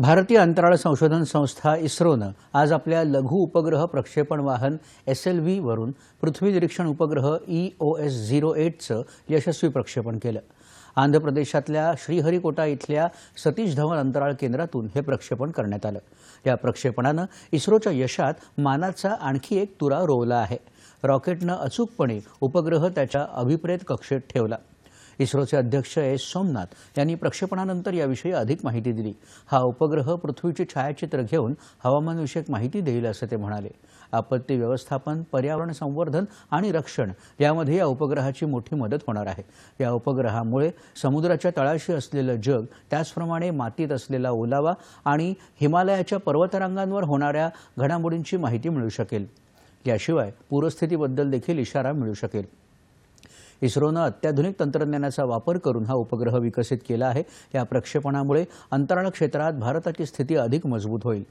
भारतीय अंतराळ संशोधन संस्था इस्रोनं आज आपल्या लघु उपग्रह प्रक्षेपण वाहन एस एल व्हीवरून पृथ्वी निरीक्षण उपग्रह ई ओ एस झिरो एटचं यशस्वी प्रक्षेपण केलं. आंध्र प्रदेशातल्या श्रीहरिकोटा इथल्या सतीश धवन अंतराळ केंद्रातून हे प्रक्षेपण करण्यात आलं. या प्रक्षेपणानं इस्रोच्या यशात मानाचा आणखी एक तुरा रोवला आहे. रॉकेटनं अचूकपणे उपग्रह त्याच्या अभिप्रेत कक्षेत ठेवला. इस्रोचे अध्यक्ष एस सोमनाथ यांनी प्रक्षेपणानंतर याविषयी अधिक माहिती दिली. हा उपग्रह पृथ्वीची छायाचित्र घेऊन हवामानविषयक माहिती देईल असं ते म्हणाले. आपत्ती व्यवस्थापन पर्यावरण संवर्धन आणि रक्षण यामध्ये या उपग्रहाची मोठी मदत होणार आहे. या उपग्रहामुळे समुद्राच्या तळाशी असलेलं जग त्याचप्रमाणे मातीत असलेला ओलावा आणि हिमालयाच्या पर्वतरांगांवर होणाऱ्या घडामोडींची माहिती मिळू शकेल. याशिवाय पूरस्थितीबद्दल देखील इशारा मिळू शकेल. इस्रोनं अत्याधुनिक तंत्रज्ञानाचा वापर करून हा उपग्रह विकसित केला आहे. या प्रक्षेपणामुळे अंतराळ क्षेत्रात भारताची स्थिती अधिक मजबूत होईल.